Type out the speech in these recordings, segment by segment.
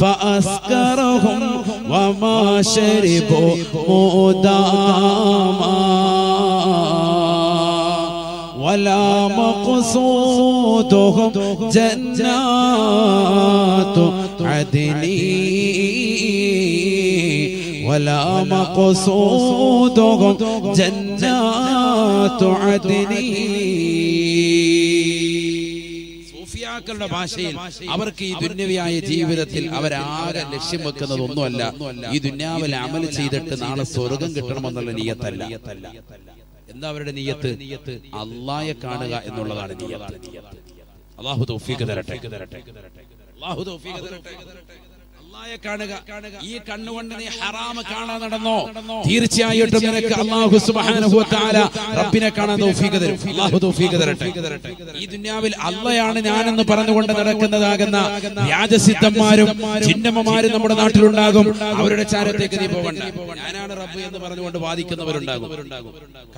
فأسكرهم وما شربوا مداما. ولا مقصودهم جنات عدن. ولا مقصودهم جنات عدن. സൂഫിയാക്കളുടെ ഭാഷയിൽ അവർക്ക് ഈ ദുന്യവിയായ ജീവിതത്തിൽ അവരാരെ ലക്ഷ്യം വെക്കുന്നത് ഒന്നുമല്ല ഈ ദുന്യാവിൽ അമൽ ചെയ്തിട്ട് നാളെ സ്വർഗം കിട്ടണമെന്നുള്ള നീയത്തല്ല. എന്താ അവരുടെ നീയത്ത്? അള്ളായെ കാണുക എന്നുള്ളതാണ് നീയത്ത്. അള്ളാഹു തൗഫീഖ് തരട്ടെ. അള്ളാഹു തൗഫീഖ് തരട്ടെ. അള്ളായെ കാണുക. ഈ കണ്ണുകൊണ്ട് നീ ഹറാമ് കാണാൻ നടന്നോ? തീർച്ചയായിട്ടും നിനക്ക് അള്ളാഹു സുബ്ഹാനഹു വ തആല റബ്ബിനെ കാണാൻ തൗഫീഖ് തരും. അള്ളാഹു തൗഫീഖ് തരട്ടെ. ഈ ദുനിയാവിൽ അള്ളയാണ് ഞാനെന്ന് പറഞ്ഞുകൊണ്ട് നടക്കുന്നതാകുന്ന വ്യാജസിദ്ധന്മാരും ചിന്നമ്മമാരും നമ്മുടെ നാട്ടിലുണ്ടാകും. അവരുടെ ചാരത്തേക്ക് നീ പോകണ്ട. ഞാനാണ് റബ്ബ് എന്ന് പറഞ്ഞുകൊണ്ട് വാദിക്കുന്നവരുണ്ടാകും.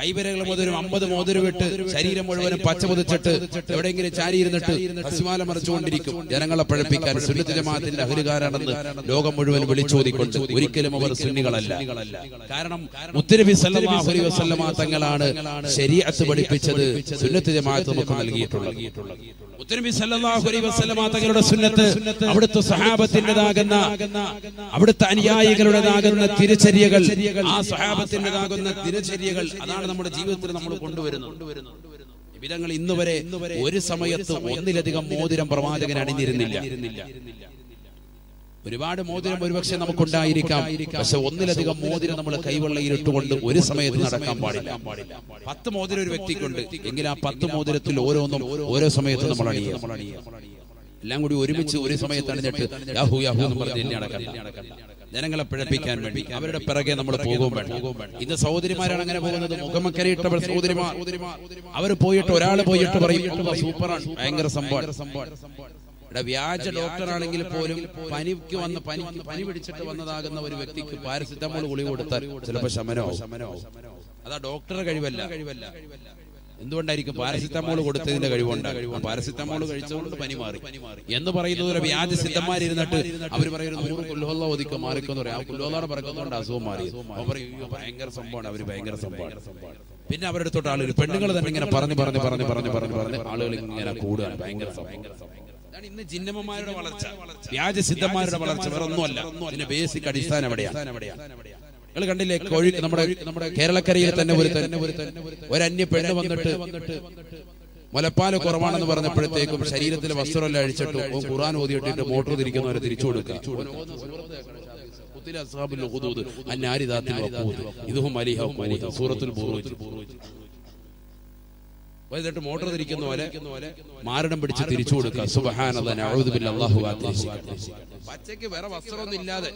കൈവരകൾ മുതലും അമ്പത് മോതിരം വിട്ട് ശരീരം മുഴുവനും പച്ച പുതച്ചിട്ട് എവിടെയെങ്കിലും ചാരിയിരുന്നിട്ട് ഹസിമാല മറിച്ചുകൊണ്ടിരിക്കും. ജനങ്ങളെ പഴപ്പിക്കാൻ സുന്നത്ത് ജമാഅത്തിന്റെ അഹലുകാരാണെന്ന് ലോകം മുഴുവൻ വിളിച്ചോതിക്കൊണ്ട് ഒരിക്കലും അവർ സുന്നികളല്ല. കാരണം മുത്തരബി വസല്ലമ തങ്ങളാണ് ശരീഅത്ത് പഠിപ്പിച്ചത് സുന്നത്ത് ജമാഅത്ത് നമുക്ക് നൽകിയിട്ടുള്ളത്. തങ്ങളുടെ സുന്നത്ത് അവിടുത്തെ സഹാബത്തിന്റെതാകുന്ന അവിടുത്തെ അനുയായികളുടേതാകുന്ന തിരിച്ചര്യകൾ ആ സഹാബത്തിന്റെതാകുന്ന തിരിച്ചര്യകൾ അതാണ് നമ്മുടെ ജീവിതത്തിൽ നമ്മൾ കൊണ്ടുവരുന്നത്. വിധങ്ങൾ ഇന്ന് വരെ ഒരു സമയത്ത് ഒന്നിലധികം മോതിരം പ്രവാചകൻ അണിഞ്ഞിരുന്നില്ല. ഒരുപാട് മോതിരം ഒരുപക്ഷെ നമുക്കുണ്ടായിരിക്കാം. പക്ഷെ ഒന്നിലധികം മോതിരം നമ്മൾ കൈവെള്ളയിൽ ഇട്ടുകൊണ്ട് ഒരു സമയത്ത് നടക്കാൻ പാടില്ല. പത്ത് മോതിരം ഒരു വ്യക്തിക്കുണ്ട്. എങ്കിൽ ആ പത്ത് മോതിരത്തിൽ ഓരോന്നും ഓരോ സമയത്ത് നമ്മൾ എല്ലാം കൂടി ഒരുമിച്ച് ഒരു സമയത്ത് അണിഞ്ഞിട്ട് യാഹു യാഹു എന്ന് പറഞ്ഞ് എന്നെ നടക്കണ്ട. ജനങ്ങളെ പിഴപ്പിക്കാൻ വേണ്ടി അവരുടെ പിറകെ നമ്മൾ പോകും ഇന്ന് സഹോദരിമാരാണ് അങ്ങനെ പോകുന്നത്. മുഖമക്കരയിട്ടവർ സഹോദരിമാർ. അവർ പോയിട്ട് ഒരാൾ പോയിട്ട് പറയും സൂപ്പറാണ്. ഭയങ്കര സംഭവം ഇവിടെ വ്യാജ ഡോക്ടർ ആണെങ്കിൽ പോലും പനിക്ക് വന്ന് പനി പനി പിടിച്ചിട്ട് വന്നതാകുന്ന ഒരു വ്യക്തിക്ക് പാരസിറ്റമോൾ ഗുളി കൊടുത്താൽ ചിലപ്പോൾ ശമനോ അതാ ഡോക്ടറുടെ കഴിവല്ല. കഴിവല്ല എന്തുകൊണ്ടായിരിക്കും പാരസിറ്റമോൾ കൊടുത്തതിന്റെ കഴിവുണ്ട്? പാരസിറ്റമോൾ കഴിച്ചുകൊണ്ട് പനി മാറി. എന്ന് പറയുന്നത് ഒരു വ്യാജ സിദ്ധന്മാരിരുന്നിട്ട് അവർ പറയുന്നത് നൂറ് കുല്ലോള്ള ഒതുക്കം മാറിക്കെന്ന് പറയാം. ആ കുല്ലോളാടെ പറക്കുന്നതുകൊണ്ട് അസുഖം മാറി. അവൻ പറയും "അയ്യോ, ഭയങ്കര സംഭവമാണ് അവർ ഭയങ്കര സംഭവമാണ്. പിന്നെ അവരുടെ തൊട്ട് ആളുകൾ പെണ്ണുങ്ങൾ തന്നെ ഇങ്ങനെ പറഞ്ഞു പറഞ്ഞു പറഞ്ഞു പറഞ്ഞു പറഞ്ഞു പറഞ്ഞ് ആളുകൾ ഇങ്ങനെ കൂടുകയാണ് ഭയങ്കര സംഭവം. ഇന്ന് ജിന്നമ്മമാരുടെ വളർച്ച. വ്യാജ സിദ്ധന്മാരുടെ വളർച്ച വേറെ ഒന്നുമല്ല. ഇതിന്റെ ബേസിക് അടിസ്ഥാനം എവിടെയാണ് നിങ്ങൾ കണ്ടില്ലേ കോഴി നമ്മുടെ നമ്മുടെ കേരളക്കരയിൽ തന്നെ ഒരു തന്നെ ഒരു അന്യ പെണ്ണ് വന്നിട്ട് മുലപ്പാൽ കുറവാണെന്ന് പറഞ്ഞപ്പോഴത്തേക്കും ശരീരത്തിലെ വസ്ത്രമെല്ലാം അഴിച്ചിട്ട് ഖുറാൻ ഓതിയിട്ടിട്ട് മോട്ടോർ തിരിക്കുന്നവരെ തിരിച്ചു കൊടുക്കുക. സൂറത്തുൽ ബുറൂജ്. എന്നിട്ട് മോട്ടോർ തിരിക്കുന്ന പോലെ മാരണം പിടിച്ച് തിരിച്ചു കൊടുക്കുക. സുബഹാനല്ലാഹ് പച്ചയ്ക്ക് വേറെ വസ്ത്രമൊന്നും ഇല്ലാതെ.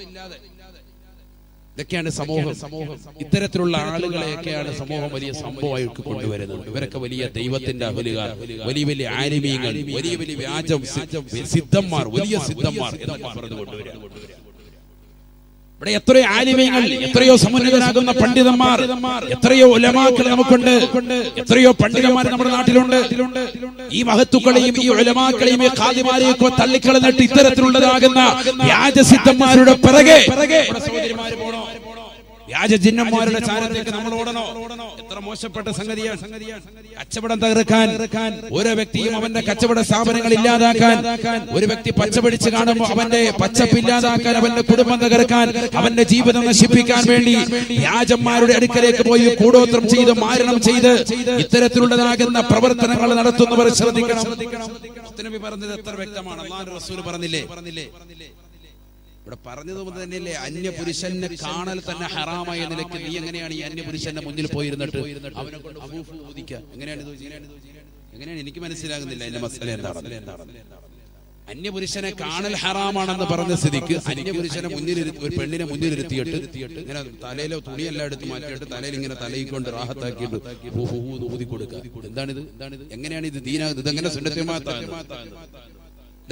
ഇതൊക്കെയാണ് സമൂഹം. സമൂഹം. ഇത്തരത്തിലുള്ള ആളുകളെയൊക്കെയാണ് സമൂഹം വലിയ സംഭവമായിട്ട് കൊണ്ടുവരുന്നത്. ഇവരൊക്കെ വലിയ ദൈവത്തിന്റെ അഹലുകാർ. വലിയ വലിയ ആലിമീങ്ങൾ. വലിയ വലിയ വ്യാജം സിദ്ധന്മാർ വലിയ സിദ്ധന്മാർ എന്നൊക്കെ പറഞ്ഞു കൊണ്ടുവരിക ഇവിടെ എത്രയോ ആലിമ്യങ്ങൾ എത്രയോ സമുന്നതരാകുന്ന പണ്ഡിതന്മാർ എത്രയോ ഉലമാക്കൾ നമുക്കുണ്ട് എത്രയോ പണ്ഡിതന്മാർ നമ്മുടെ നാട്ടിലുണ്ട്. ഈ മഹത്തുക്കളെയും ഈ ഉലമാക്കളെയും ഈ ഖാദിമാരെയും ഒക്കെ തള്ളിക്കളഞ്ഞിട്ട് ഇത്തരത്തിലുള്ളതാകുന്ന വ്യാജസിദ്ധന്മാരുടെ പിറകെ പിറകെ. സഹോദരിമാര് പോണോ? വ്യാജ ജിന്നന്മാരുടെ ചാരത്തേക്ക് നമ്മൾ ഓടണോ? എത്ര മോശപ്പെട്ട സംഗതിയാണ്. കച്ചവടം തകർക്കാൻ ഓരോ വ്യക്തിയും അവന്റെ കച്ചവട സ്ഥാപനങ്ങൾ ഇല്ലാതാക്കാൻ ഒരു വ്യക്തി പച്ചപിടിച്ച് കാണുമ്പോൾ അവന്റെ പച്ചപ്പ് ഇല്ലാതാക്കാൻ അവന്റെ കുടുംബം തകർക്കാൻ അവന്റെ ജീവിതം നശിപ്പിക്കാൻ വേണ്ടി വ്യാജന്മാരുടെ അടുക്കലേക്ക് പോയി കൂടോത്രം ചെയ്ത് മാരണം ചെയ്ത് ഇത്തരത്തിലുള്ളതാകുന്ന പ്രവർത്തനങ്ങൾ നടത്തുന്നവർ ശ്രദ്ധിക്കണം. പറഞ്ഞത് എത്ര വ്യക്തമാണ്? പറഞ്ഞില്ലേ? പറഞ്ഞില്ലേ? ഇവിടെ പറഞ്ഞത് മുതൽ തന്നെയല്ലേ അന്യപുരുഷനെ കാണൽ തന്നെ ഹറാമായ നിലയ്ക്ക് നീ എങ്ങനെയാണ് ഈ അന്യപുരുഷന്റെ മുന്നിൽ പോയിരുന്നിട്ട് അവനെ കൊണ്ട് എങ്ങനെയാണ് ഇത് എനിക്ക് മനസ്സിലാകുന്നില്ല എന്റെ മസല എന്താണ്. അന്യപുരുഷനെ കാണൽ ഹറാമാണെന്ന് പറഞ്ഞ സ്ഥിതിക്ക് അന്യപുരുഷനെ മുന്നിൽ ഒരു പെണ്ണിനെ മുന്നിൽ ഇരുത്തിയിട്ട് ഇങ്ങനെ തലയിലെ തുണിയെല്ലാം എടുത്ത് മാറ്റിയിട്ട് തലയിൽ ഇങ്ങനെ തലയിൽ കൊണ്ട് റാഹത്താക്കിയിട്ട് ഊതി കൊടുക്കുക. എന്താണിത്? ഇത് എങ്ങനെയാണ് ഇത് ദീനാകുന്നത് ഇതെങ്ങനെ സുന്നത്തിമാത്താകുന്നത്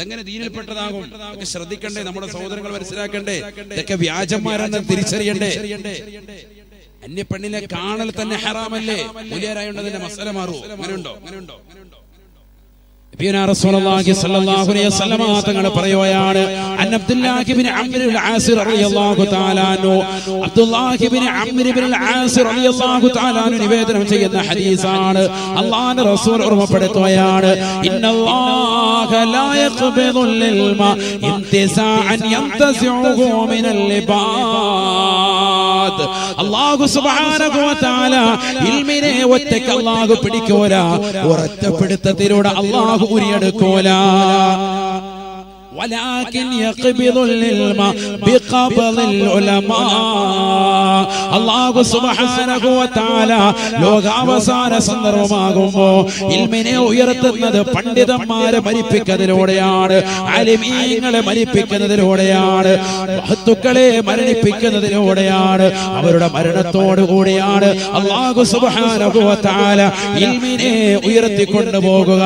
ഇതെങ്ങനെ ദീനിൽപ്പെട്ടതാകും? ഇതൊക്കെ ശ്രദ്ധിക്കണ്ടേ നമ്മുടെ സഹോദരങ്ങൾ മനസ്സിലാക്കണ്ടേ? ഇതൊക്കെ വ്യാജന്മാരെന്ന് തിരിച്ചറിയണ്ടേ? അന്യ പെണ്ണിനെ കാണൽ തന്നെ ഹറാമല്ലേ? മുലിയാരായോണ്ട് അതിന്റെ മസല മാറുമോ അങ്ങനെയുണ്ടോ? അങ്ങനെയുണ്ടോ? നബിയുനാ റസൂലുള്ളാഹി സ്വല്ലല്ലാഹു അലൈഹി വസല്ലമ തങ്ങൾ പറയുകയാണ് അൻ അബ്ദുല്ലാഹി ഇബ്നു അംർ അൽ ആസിർ റളിയല്ലാഹു തആല അൻഹു അബ്ദുല്ലാഹി ഇബ്നു അംർ ഇബ്നു അൽ ആസിർ റളിയല്ലാഹു തആല അൻഹു നിവേദനം ചെയ്യുന്ന ഹദീസാണ് അല്ലാഹുവിന്റെ റസൂൽ ഓർമ്മപ്പെടുത്തുകയാണ് ഇന്നല്ലാഹ ലാ യഖ്ബിദുൽ ഇൽമ ഇന്തിസാഅൻ യന്തസിഉഹു മിനൽ ഇബാദ് അല്ലാഹു സുബ്ഹാനഹു വ തആല ഇൽമിനെ ഒറ്റയ്ക്ക് അല്ലാഹു പിടിക്കൂല ഒരൊറ്റപ്പെടുത്തത്തിലൂടെ അല്ലാഹു ഉരിയെടുക്കൂല ولكن يقبض العلم بقبض العلماء അള്ളാഹു സുബ്ഹാനഹു വ തആല ലോകാവസാന സന്ദർഭമാകുമ്പോ ഇൽമിനെ ഉയർത്തുന്നത് പണ്ഡിതന്മാരെ മരിപ്പിക്കുന്നതിലൂടെയാണ് അലിമീങ്ങളെ മരിപ്പിക്കുന്നതിലൂടെയാണ് മഹത്തുക്കളെ മരണിപ്പിക്കുന്നതിലൂടെയാണ് അവരുടെ മരണത്തോടു കൂടിയാണ് അള്ളാഹു സുബ്ഹാനഹു വ തആല ഇൽമിനെ ഉയർത്തിക്കൊണ്ടു പോകുക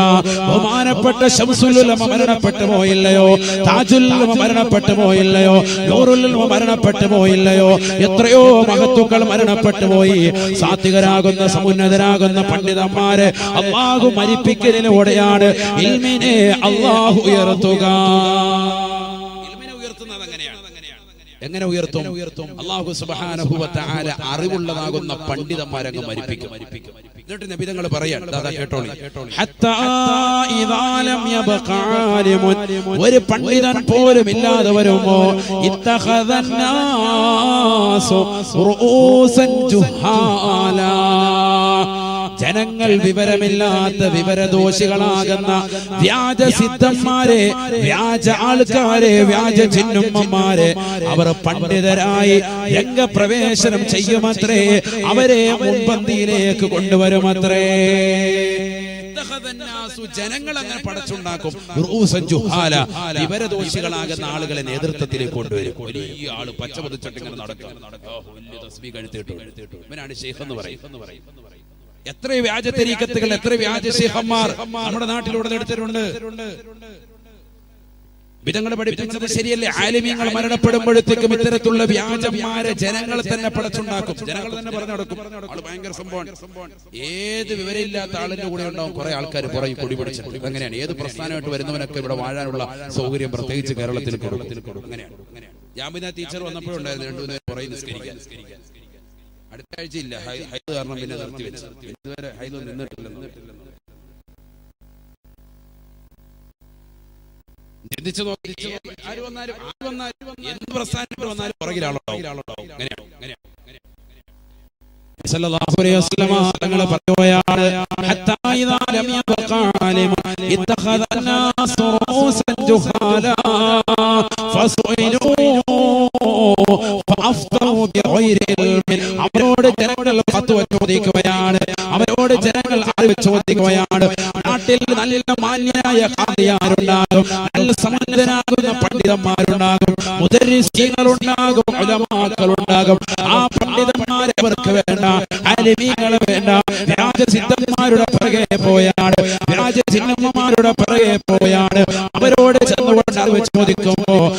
ബഹുമാനപ്പെട്ട ശംസുലുലമ മരണപ്പെട്ടു പോയില്ലയോ താജുലുലമ മരണപ്പെട്ടു പോയില്ലയോ നൂറുലുലമ മരണപ്പെട്ടു പോയില്ലയോ എത്രയോ മഹത്തുക്കൾ മരണപ്പെട്ടു പോയി സാത്വികരാകുന്ന സമുന്നതരാകുന്ന പണ്ഡിതന്മാരെ അള്ളാഹു മരിപ്പിക്കലിലൂടെയാണ് ഇൽമിനെ അള്ളാഹു ഉയർത്തുക. എങ്ങനെ ഉയർത്തും ഉയർത്തും അള്ളാഹു സുബ്ഹാനഹു വ തആല അറിവുള്ളതാകുന്ന പണ്ഡിതന്മാരങ്ങ് മരിപ്പിക്കും എന്നിട്ട് നബിതങ്ങൾ പറയാൻ ദാദാ കേട്ടോളി ഹത്താ ഇദാ ലം യബ്ഖ ആലിമുൻ ഒരു പണ്ഡിതൻ പോലും ഇല്ലാതെ വരുമോ ഇത്തഖദന്നാസു റൂസൻ ജുഹാലാ ജനങ്ങൾ വിവരമില്ലാത്ത വിവരദോഷികളാകുന്ന വ്യാജ സിദ്ധന്മാരെ വ്യാജ ആൾക്കാരെ വ്യാജ ചിഹ്നമ്മമാരെ അവർ പണ്ഡിതരായി രംഗപ്രവേശനം ചെയ്യുമത്രേ അവരെ മുൻപന്തിയിലേക്ക് കൊണ്ടുവരുമത്രേ. ജനങ്ങൾ അങ്ങനെ പടച്ചുണ്ടാക്കും. വിവരദോഷികളാകുന്ന ആളുകളെ നേതൃത്വത്തിലേക്ക് കൊണ്ടുവരും. വലിയ ആൾ പച്ചപതിച്ചിട്ട് ഇങ്ങനെ നടക്കും ഇവനാണ് ഷെയ്ഖ് എന്ന് പറയും. എത്ര വ്യാജ തെരീക്കത്തുകൾ എത്ര വ്യാജ ശേഖന്മാർ നമ്മുടെ നാട്ടിലൂടെ എടുത്തിട്ടുണ്ട് വിധങ്ങൾ പഠിപ്പിച്ചത് ശരിയല്ലേ? ആലിമ്യങ്ങൾ മരണപ്പെടുമ്പോഴത്തേക്കും ഇത്തരത്തിലുള്ള വ്യാജന്മാരെ ജനങ്ങൾ തന്നെ പടച്ചുണ്ടാക്കും. ജനങ്ങൾ തന്നെ പറഞ്ഞു നടക്കും ആൾ ഭയങ്കര സംഭവമാണ്. ഏത് വിവരമില്ലാത്ത ആളിന്റെ കൂടെ ഉണ്ടാവും കുറെ ആൾക്കാർ പുറകെ കൊടി പിടിച്ചിട്ടുണ്ട് അങ്ങനെയാണ് ഏത് പ്രസ്ഥാനമായിട്ട് വരുന്നവനൊക്കെ ഇവിടെ വാഴാനുള്ള സൗകര്യം പ്രത്യേകിച്ച് കേരളത്തിൽ കൊടുക്കും. അങ്ങനെയാണ് ജാമിന ടീച്ചർ വന്നപ്പോഴുണ്ടായിരുന്നു രണ്ടുമൂന്ന് പേര് പുറകെ നിസ്കരിക്കാൻ. അടുത്ത ആഴ്ച ഇല്ല ഹൈ- ഹൈദ് കാരണം പിന്നെ നിർത്തി വെച്ചു ഇതുവരെ ഹൈദ് നിന്നിട്ടില്ല നിന്നിട്ടില്ലെന്ന് ചിന്തിച്ചു നോക്കി ആര് വന്നാലും ആര് വന്നാലും എന്ത് പ്രസ്ഥാനത്തിൽ വന്നാലും പുറകിൽ ആളുണ്ടാവും അങ്ങനെയാവും അങ്ങനെയാവും സല്ലല്ലാഹു അലൈഹി വസല്ലമ തങ്ങൾ പറയുകയാണ് അവരോട് ജനങ്ങൾ ഫത്വ ചോദിക്കുകയാണ്. അവരോട് ജനങ്ങൾ അറിവ് ചോദിക്കുകയാണ്. നാട്ടിൽ നല്ല മാന്യനായ കാതിയാരുണ്ടാകും നല്ല സമ്മതനാകുന്ന പണ്ഡിതന്മാരുണ്ടാകും. മുദരീശീങ്ങളുണ്ടാകും ഉലമാക്കളുണ്ടാകും. ആ പണ്ഡിതന്മാരെ അവർക്ക് വേണ്ട. അലിമീങ്ങൾ വേണ്ട. രാജസിദ്ധന്മാരുടെ പിറകെ പോയാണ്. രാജസിംഹന്മാരുടെ പിറകെ പോയാണ്. അവരോട് ചെന്നുകൊണ്ട് അറിവ് ചോദിക്കുമ്പോ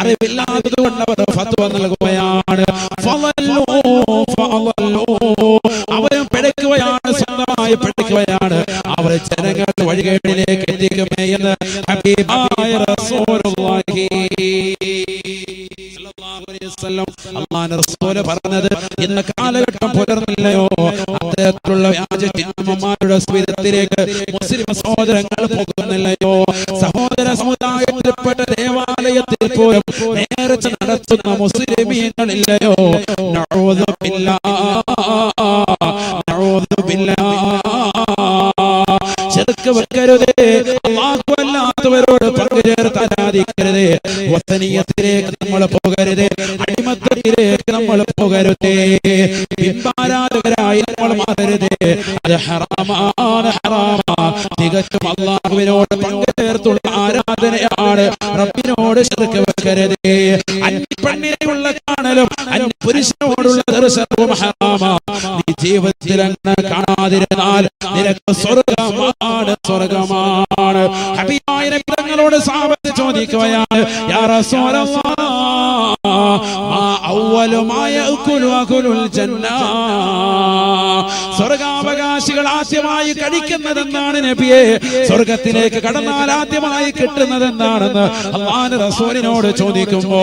അറിവില്ലാത്തത് കൊണ്ട് അവർ ഫത്വ നൽകുകയാണ്. അവരും പിഴയ്ക്കുകയാണ് സ്വന്തമായി പിഴയ്ക്കുകയാണ് അവർ ജനങ്ങൾ വഴികേടിലേക്ക് എത്തിക്കുമേ എന്ന് പറഞ്ഞത് ഇന്ന് കാലഘട്ടം പുലർന്നില്ലയോ? അത്തരത്തിലുള്ള വ്യാജ ചിഹ്നന്മാരുടെ സ്മിതത്തിലേക്ക് മുസ്ലിം സഹോദരങ്ങൾ പോകുന്നില്ലയോ? സഹോദര സമുദായത്തിൽപ്പെട്ട ദേവാലയത്തിൽ പോലും നേർച്ച നടത്തുന്ന മുസ്ലിമീങ്ങളില്ലയോ? നഊദു ബില്ലാഹ് ചെറുക്ക് വെക്കരുതേ അല്ലാത്തവരോട് വസനീയത്തിലേക്ക് നമ്മൾ പോകരുതേ അടിമത്തത്തിലേക്ക് നമ്മൾ പോകരുതേ. ബിംബാരാധകരായി നമ്മൾ മാറരുതേ. അത് ഹറാമാണ് ഹറാമാ. തികച്ചും അള്ളാഹുവിനോട് പങ്കുചേർത്തുള്ള ആരാധനയാണ് റബ്ബിനോട് ചെറുക്ക് വെക്കരുതേ അന്യപ്പെണ്ണിനെയുള്ള കാണലും അന്യ പുരുഷനോടുള്ള ദർശനവും ഹറാമാ നീ ജീവിതത്തിൽ അങ്ങനെ കാണാതിരുന്നാൽ നിനക്ക് സ്വർഗമാണ് സ്വർഗമാണ് ഹബീബായ നബി തങ്ങളോട് സാബത്ത് ചോദിക്കുകയാണ് യാ റസൂലല്ലാഹ് മാ അവ്വലു മാ യഅകുലു അകുലുൽ ജന്ന സ്വർഗാവകാശ അവകാശികൾ ആദ്യമായി കഴിക്കുന്നതെന്നാണ് നബിയെ. സ്വർഗത്തിലേക്ക് കടന്നാൽ ആദ്യമായി കിട്ടുന്നതെന്താണെന്ന് അള്ളാഹ് റസൂലിനോട് ചോദിക്കുമ്പോ